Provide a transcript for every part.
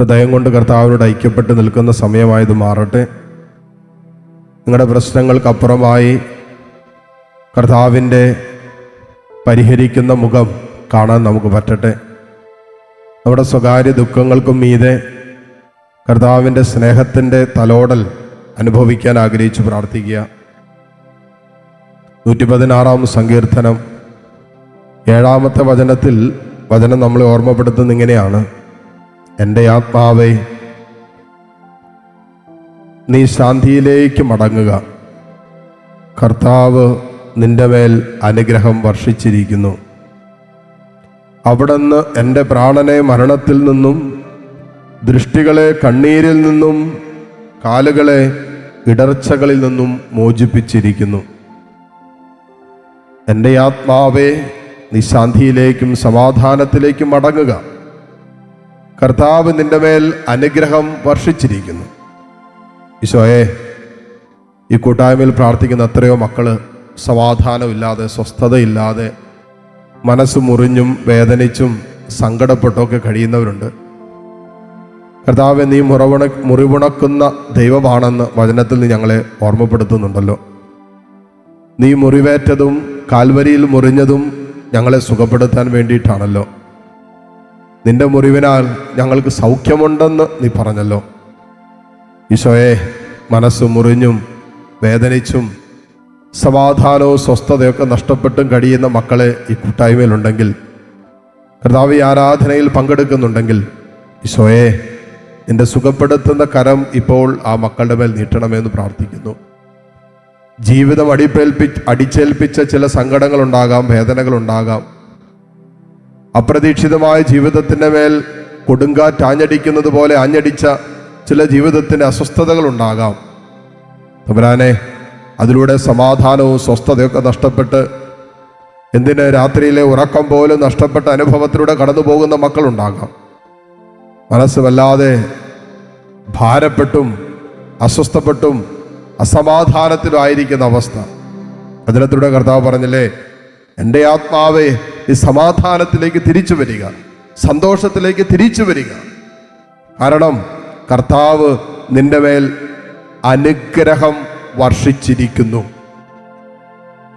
ഹൃദയം കൊണ്ട് കർത്താവിനോട് ഐക്യപ്പെട്ട് നിൽക്കുന്ന സമയമായത് മാറട്ടെ. നിങ്ങളുടെ പ്രശ്നങ്ങൾക്കപ്പുറമായി കർത്താവിന്റെ പരിഹരിക്കുന്ന മുഖം കാണാൻ നമുക്ക് പറ്റട്ടെ. നമ്മുടെ സ്വകാര്യ ദുഃഖങ്ങൾക്കും മീതെ കർത്താവിന്റെ സ്നേഹത്തിന്റെ തലോടൽ അനുഭവിക്കാൻ ആഗ്രഹിച്ച് പ്രാർത്ഥിക്കുക. നൂറ്റി പതിനാറാം സങ്കീർത്തനം ഏഴാമത്തെ വചനത്തിൽ വചനം നമ്മളെ ഓർമ്മപ്പെടുത്തുന്ന ഇങ്ങനെയാണ്. എന്റെ ആത്മാവേ നീ ശാന്തിയിലേക്ക് മടങ്ങുക. കർത്താവ് നിന്റെ മേൽ അനുഗ്രഹം വർഷിച്ചിരിക്കുന്നു. അവിടുന്ന് എന്റെ പ്രാണനെ മരണത്തിൽ നിന്നും ദൃഷ്ടികളെ കണ്ണീരിൽ നിന്നും കാലുകളെ ഇടർച്ചകളിൽ നിന്നും മോചിപ്പിച്ചിരിക്കുന്നു. എന്റെ ആത്മാവെ നിശാന്തിയിലേക്കും സമാധാനത്തിലേക്കും മടങ്ങുക. കർത്താവ് നിന്റെ മേൽ അനുഗ്രഹം വർഷിച്ചിരിക്കുന്നു. ഈശോയെ ഈ കൂട്ടായ്മയിൽ പ്രാർത്ഥിക്കുന്ന എത്രയോ മക്കൾ സമാധാനമില്ലാതെ സ്വസ്ഥതയില്ലാതെ മനസ്സ് മുറിഞ്ഞും വേദനിച്ചും സങ്കടപ്പെട്ടൊക്കെ കഴിയുന്നവരുണ്ട്. കർത്താവ് നീ മുറവുണ മുറിവുണക്കുന്ന ദൈവമാണെന്ന് വചനത്തിൽ നീ ഞങ്ങളെ ഓർമ്മപ്പെടുത്തുന്നുണ്ടല്ലോ. നീ മുറിവേറ്റതും കാൽവരിയിൽ മുറിഞ്ഞതും ഞങ്ങളെ സുഖപ്പെടുത്താൻ വേണ്ടിയിട്ടാണല്ലോ. നിന്റെ മുറിവിനാൽ ഞങ്ങൾക്ക് സൗഖ്യമുണ്ടെന്ന് നീ പറഞ്ഞല്ലോ. ഈശോയെ മനസ്സ് മുറിഞ്ഞും വേദനിച്ചും സമാധാനവും സ്വസ്ഥതയൊക്കെ നഷ്ടപ്പെട്ടും കഴിയുന്ന മക്കളെ ഈ കൂട്ടായ്മയിലുണ്ടെങ്കിൽ കർത്താവ് ഈ ആരാധനയിൽ പങ്കെടുക്കുന്നുണ്ടെങ്കിൽ ഈശോയെ നിന്റെ സുഖപ്പെടുത്തുന്ന കരം ഇപ്പോൾ ആ മക്കളുടെ മേൽ നീട്ടണമെന്ന് പ്രാർത്ഥിക്കുന്നു. ജീവിതം അടിപ്പേൽപ്പി അടിച്ചേൽപ്പിച്ച ചില സങ്കടങ്ങളുണ്ടാകാം വേദനകളുണ്ടാകാം. അപ്രതീക്ഷിതമായ ജീവിതത്തിന്റെ മേൽ കൊടുങ്കാറ്റ് ആഞ്ഞടിക്കുന്നത് പോലെ ആഞ്ഞടിച്ച ചില ജീവിതത്തിന്റെ അസ്വസ്ഥതകളുണ്ടാകാം തമ്പുരാനെ അതിലൂടെ സമാധാനവും സ്വസ്ഥതയൊക്കെ നഷ്ടപ്പെട്ട് എന്തിന് രാത്രിയിലെ ഉറക്കം പോലും നഷ്ടപ്പെട്ട അനുഭവത്തിലൂടെ കടന്നു പോകുന്ന മക്കളുണ്ടാകാം. മനസ്സ് വല്ലാതെ ഭാരപ്പെട്ടും അസ്വസ്ഥപ്പെട്ടും അസമാധാനത്തിലായിരിക്കുന്ന അവസ്ഥ. അതിനത്തിലൂടെ കർത്താവ് പറഞ്ഞില്ലേ എന്റെ ആത്മാവെ ഈ സമാധാനത്തിലേക്ക് തിരിച്ചു വരിക സന്തോഷത്തിലേക്ക് തിരിച്ചു വരിക. കാരണം കർത്താവ് നിന്റെ മേൽ അനുഗ്രഹം വർഷിച്ചിരിക്കുന്നു.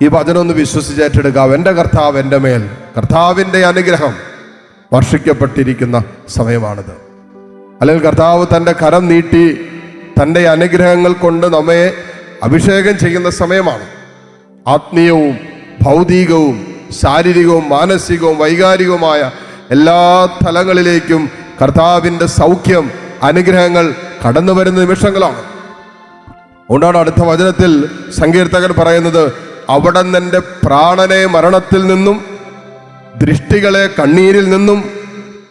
ഈ വചനം ഒന്ന് വിശ്വസിച്ചേറ്റെടുക്കാം എന്റെ കർത്താവ് എന്റെ മേൽ കർത്താവിന്റെ അനുഗ്രഹം വർഷിക്കപ്പെട്ടിരിക്കുന്ന സമയമാണിത്. അല്ലെങ്കിൽ കർത്താവ് തന്റെ കരം നീട്ടി തന്റെ അനുഗ്രഹങ്ങൾ കൊണ്ട് നമ്മെ അഭിഷേകം ചെയ്യുന്ന സമയമാണ്. ആത്മീയവും ഭൗതികവും ശാരീരികവും മാനസികവും വൈകാരികവുമായ എല്ലാ തലങ്ങളിലേക്കും കർത്താവിന്റെ സൗഖ്യം അനുഗ്രഹങ്ങൾ കടന്നു വരുന്ന നിമിഷങ്ങളാണ്. അതുകൊണ്ടാണ് അടുത്ത വചനത്തിൽ സങ്കീർത്തകൻ പറയുന്നത് അവിടെ നിന്റെ പ്രാണനെ മരണത്തിൽ നിന്നും ദൃഷ്ടികളെ കണ്ണീരിൽ നിന്നും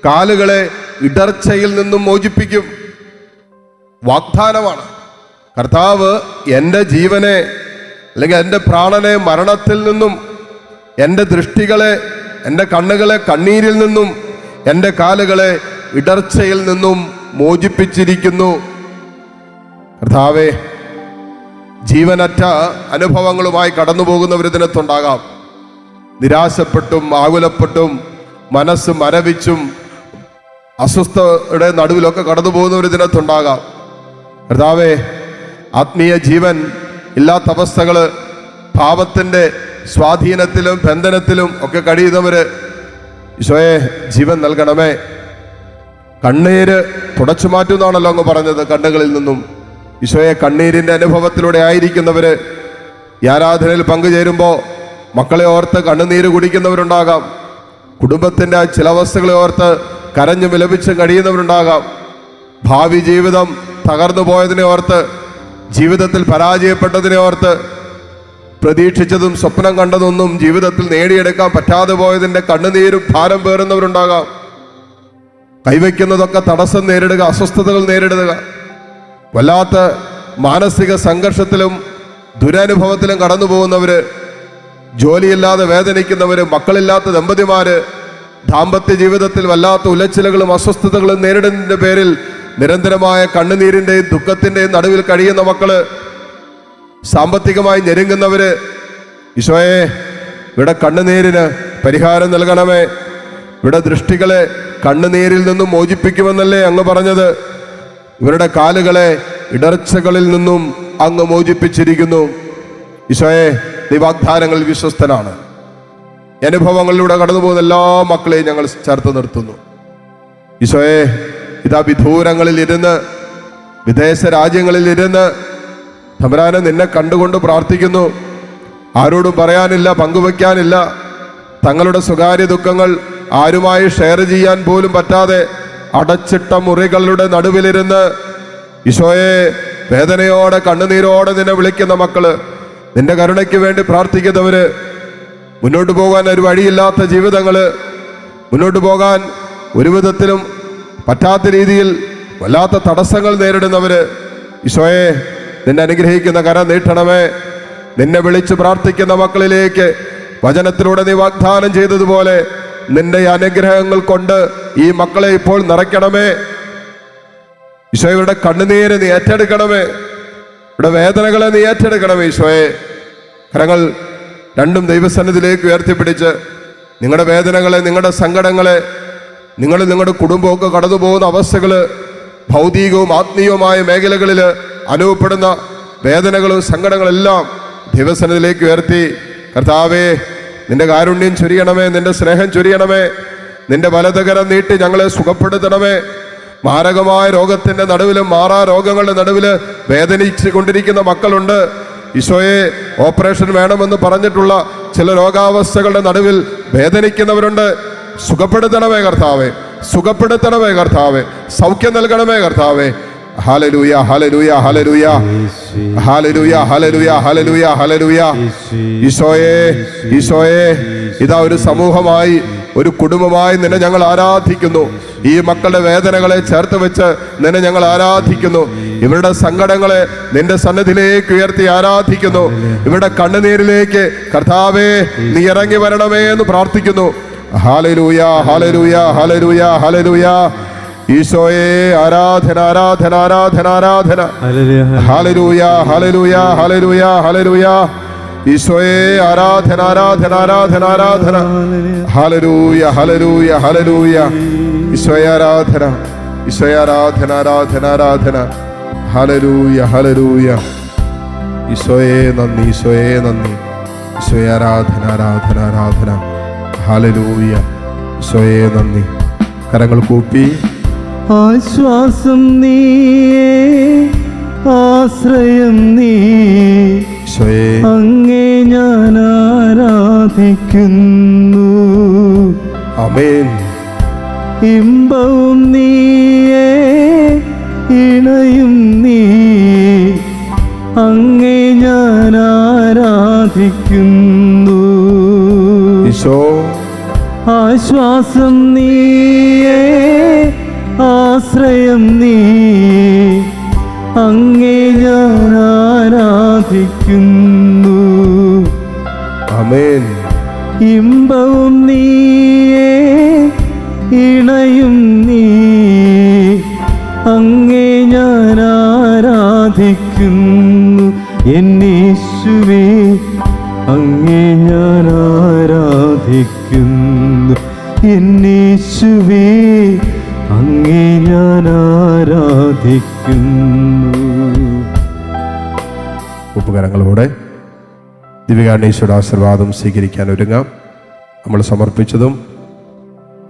കാലുകളെ ഇടർച്ചയിൽ നിന്നും മോചിപ്പിക്കും. വാഗ്ദാനമാണ്. കർത്താവ് എന്റെ ജീവനെ അല്ലെങ്കിൽ എന്റെ പ്രാണനെ മരണത്തിൽ നിന്നും എന്റെ ദൃഷ്ടികളെ എന്റെ കണ്ണുകളെ കണ്ണീരിൽ നിന്നും എന്റെ കാലുകളെ ഇടർച്ചയിൽ നിന്നും മോചിപ്പിച്ചിരിക്കുന്നു. കർത്താവേ ജീവനറ്റ അനുഭവങ്ങളുമായി കടന്നു പോകുന്നവർ ഇതിനകത്തുണ്ടാകാം. നിരാശപ്പെട്ടും ആകുലപ്പെട്ടും മനസ്സ് മരവിച്ചും അസ്വസ്ഥയുടെ നടുവിലൊക്കെ കടന്നു പോകുന്നവർ ഇതിനകത്തുണ്ടാകാം. കർത്താവേ ആത്മീയ ജീവൻ ഇല്ലാത്ത അവസ്ഥകൾ പാപത്തിന്റെ സ്വാധീനത്തിലും ബന്ധനത്തിലും ഒക്കെ കഴിയുന്നവര് ഈശോയെ ജീവൻ നൽകണമേ. കണ്ണീര് തുടച്ചു മാറ്റുന്നാണല്ലോ അങ്ങ് പറഞ്ഞത്. കണ്ണുകളിൽ നിന്നും ഈശോയെ കണ്ണീരിന്റെ അനുഭവത്തിലൂടെ ആയിരിക്കുന്നവര് ഈ ആരാധനയിൽ പങ്കുചേരുമ്പോൾ മക്കളെ ഓർത്ത് കണ്ണുനീര് കുടിക്കുന്നവരുണ്ടാകാം. കുടുംബത്തിന്റെ ചില അവസ്ഥകളെ ഓർത്ത് കരഞ്ഞു വിലപിച്ചും കഴിയുന്നവരുണ്ടാകാം. ഭാവി ജീവിതം തകർന്നു പോയതിനെ ഓർത്ത് ജീവിതത്തിൽ പരാജയപ്പെട്ടതിനെ ഓർത്ത് പ്രതീക്ഷിച്ചതും സ്വപ്നം കണ്ടതൊന്നും ജീവിതത്തിൽ നേടിയെടുക്കാൻ പറ്റാതെ പോയതിന്റെ കണ്ണുനീരും ഭാരം പേറുന്നവരുണ്ടാകാം. കൈവയ്ക്കുന്നതൊക്കെ തടസ്സം നേരിടുക അസ്വസ്ഥതകൾ നേരിടുക. വല്ലാത്ത മാനസിക സംഘർഷത്തിലും ദുരനുഭവത്തിലും കടന്നു പോകുന്നവര് ജോലിയില്ലാതെ വേദനിക്കുന്നവര് മക്കളില്ലാത്ത ദമ്പതിമാര് ദാമ്പത്യ ജീവിതത്തിൽ വല്ലാത്ത ഉലച്ചിലുകളും അസ്വസ്ഥതകളും നേരിടുന്നതിന്റെ പേരിൽ നിരന്തരമായ കണ്ണുനീരിന്റെയും ദുഃഖത്തിന്റെയും നടുവിൽ കഴിയുന്ന മക്കൾ സാമ്പത്തികമായി ഞെരുങ്ങുന്നവര് ഈശോയെ ഇവിടെ കണ്ണുനീരിന് പരിഹാരം നൽകണമേ. ഇവിടെ ദൃഷ്ടികളെ കണ്ണുനീരിൽ നിന്നും മോചിപ്പിക്കുമെന്നല്ലേ അങ്ങ് പറഞ്ഞത്. ഇവരുടെ കാലുകളെ ഇടർച്ചകളിൽ നിന്നും അങ്ങ് മോചിപ്പിച്ചിരിക്കുന്നു. ഈശോയെ നീ വിശ്വസ്തനാണ്. അനുഭവങ്ങളിലൂടെ കടന്നു പോകുന്ന എല്ലാ മക്കളെയും ഞങ്ങൾ ചേർത്ത് നിർത്തുന്നു. ഈശോയെ ഇതാ വിദൂരങ്ങളിൽ ഇരുന്ന് വിദേശ രാജ്യങ്ങളിൽ ഇരുന്ന് തമ്പുരാനെ നിന്നെ കണ്ടുകൊണ്ട് പ്രാർത്ഥിക്കുന്നു. ആരോടും പറയാനില്ല പങ്കുവെക്കാനില്ല തങ്ങളുടെ സ്വകാര്യ ദുഃഖങ്ങൾ ആരുമായി ഷെയർ ചെയ്യാൻ പോലും പറ്റാതെ അടച്ചിട്ട മുറികളുടെ നടുവിലിരുന്ന് ഈശോയെ വേദനയോടെ കണ്ണുനീരോടെ നിന്നെ വിളിക്കുന്ന മക്കൾ നിന്റെ കരുണയ്ക്ക് വേണ്ടി പ്രാർത്ഥിക്കുന്നവര് മുന്നോട്ട് പോകാൻ ഒരു വഴിയില്ലാത്ത ജീവിതങ്ങൾ മുന്നോട്ട് പോകാൻ ഒരു വിധത്തിലും പറ്റാത്ത രീതിയിൽ വല്ലാത്ത തടസ്സങ്ങൾ നേരിടുന്നവര് ഈശോയെ നിന്നെ അനുഗ്രഹിക്കുന്ന കരം നീട്ടണമേ. നിന്നെ വിളിച്ച് പ്രാർത്ഥിക്കുന്ന മക്കളിലേക്ക് വചനത്തിലൂടെ നീ വാഗ്ദാനം ചെയ്തതുപോലെ നിന്റെ അനുഗ്രഹങ്ങൾ കൊണ്ട് ഈ മക്കളെ ഇപ്പോൾ നിറയ്ക്കണമേ. ഈശോയുടെ കണ്ണുനീര് നീ ഏറ്റെടുക്കണമേ. ഇവിടെ വേദനകളെ നീ ഏറ്റെടുക്കണമേ ഈശോയെ. കരങ്ങൾ രണ്ടും ദൈവസന്നിധിയിലേക്ക് ഉയർത്തിപ്പിടിച്ച് നിങ്ങളുടെ വേദനകളെ നിങ്ങളുടെ സങ്കടങ്ങളെ നിങ്ങൾ നിങ്ങളുടെ കുടുംബമൊക്കെ കടന്നു പോകുന്ന അവസ്ഥകൾ ഭൗതികവും ആത്മീയവുമായ മേഖലകളിൽ അനുഭവപ്പെടുന്ന വേദനകളും സങ്കടങ്ങളെല്ലാം ദിവസനത്തിലേക്ക് ഉയർത്തി കർത്താവേ നിന്റെ കാരുണ്യം ചൊരിയണമേ നിന്റെ സ്നേഹം ചൊരിയണമേ നിന്റെ വലതുകരം നീട്ടി ഞങ്ങളെ സുഖപ്പെടുത്തണമേ. മാരകമായ രോഗത്തിന്റെ നടുവിലും മാറാ രോഗങ്ങളുടെ നടുവിൽ വേദനിച്ചു കൊണ്ടിരിക്കുന്ന മക്കളുണ്ട്. ഈശോയെ ഓപ്പറേഷൻ വേണമെന്ന് പറഞ്ഞിട്ടുള്ള ചില രോഗാവസ്ഥകളുടെ നടുവിൽ വേദനിക്കുന്നവരുണ്ട്. സുഖപ്പെടുത്തണമേ കർത്താവെ. സുഖപ്പെടുത്തണമേ കർത്താവെ സൗഖ്യം നൽകണമേ കർത്താവെ. ഹലലൂയ ഹലലൂയ ഹലലൂയ ഹലലൂയ ഹലലൂയ ഹലലൂയ ഹലലൂയ ഈശോയെ ഈശോയെ ഇതാ ഒരു സമൂഹമായി ഒരു കുടുംബമായി നിന്നെ ഞങ്ങൾ ആരാധിക്കുന്നു. ഈ മക്കളുടെ വേദനകളെ ചേർത്ത് വെച്ച് നിന്നെ ഞങ്ങൾ ആരാധിക്കുന്നു. ഇവരുടെ സങ്കടങ്ങളെ നിന്റെ സന്നദ്ധിയിലേക്ക് ഉയർത്തി ആരാധിക്കുന്നു. ഇവരുടെ കണ്ണുനീരിലേക്ക് കർത്താവേ നീ ഇറങ്ങി വരണമേ എന്ന് പ്രാർത്ഥിക്കുന്നു. ഹാലലൂയ ഹാലരൂയ ഹാലരൂയ ഹാലരൂയ ഈശോയെ ആരാധന ആരാധന ആരാധന ആരാധന. ഹാലരൂയ ഹാലരൂയ ഹാലരൂയ ഹാലരൂയ ഈശോയെ ആരാധന ആരാധന ആരാധന ആരാധന. ഹാലരൂയ ഹാലരൂയ ഹാലരൂയ ഈശോയെ ആരാധന. ഈശോയെ ആരാധന ആരാധന ആരാധന. ഹാലരൂയ ഹാലരൂയ ഈശോയെ നന്ദി ഈശോയെ നന്ദി. ഈശോയെ ആരാധന ആരാധന ആരാധന. ഹലലൂയ. സ്വയേ നന്ദി. കരങ്ങൾ കൂപ്പി. ആശ്വാസം നീയേ ആശ്രയം നീ. സ്വയേ അങ്ങേ ഞാൻ ആരാധിക്കുന്നു. അമേൻ ഇമ്പവും നീയേ ഇണയും നീ. അങ്ങേ ഞാൻ ആരാധിക്കുന്നു. ഈശോ ആശ്വാസം നീയേ ആശ്രയം നീ. അങ്ങേ ഞാൻ ആരാധിക്കുന്നു. അമേൻ ഇമ്പവും നീയേ ഇണയും നീ. അങ്ങേ ഞാൻ ആരാധിക്കുന്നു. എന്നീശുവേ അങ്ങേ ഞാൻ എന്നീശുവേ അങ്ങേ ഞാൻ ആരാധിക്കുന്നു. ഉപകരണങ്ങളോടെ ദിവ്യകാരണീശ്വര ആശീർവാദം സ്വീകരിക്കാൻ ഒരുങ്ങാം. നമ്മൾ സമർപ്പിച്ചതും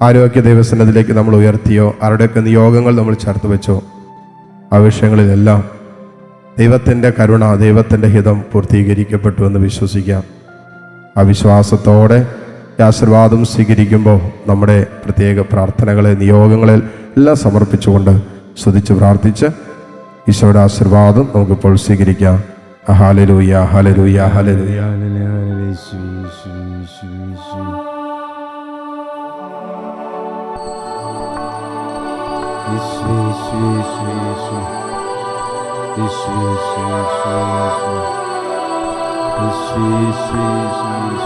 ആരോഗ്യ ദൈവസന്നതിലേക്ക് നമ്മൾ ഉയർത്തിയോ ആരുടെയൊക്കെ നിയോഗങ്ങൾ നമ്മൾ ചേർത്ത് വെച്ചോ ആ വിഷയങ്ങളിലെല്ലാം ദൈവത്തിന്റെ കരുണ ദൈവത്തിന്റെ ഹിതം പൂർത്തീകരിക്കപ്പെട്ടു എന്ന് വിശ്വസിക്കാം. ആ വിശ്വാസത്തോടെ ആശീർവാദം സ്വീകരിക്കുമ്പോൾ നമ്മുടെ പ്രത്യേക പ്രാർത്ഥനകളെ നിയോഗങ്ങളെ എല്ലാം സമർപ്പിച്ചുകൊണ്ട് സ്തുതിച്ച് പ്രാർത്ഥിച്ച് ഈശോയുടെ ആശീർവാദം നമുക്കിപ്പോൾ സ്വീകരിക്കാം. ഹലലൂയ ഹലലൂയ ഹലലൂയ ཁས ཁས ཁས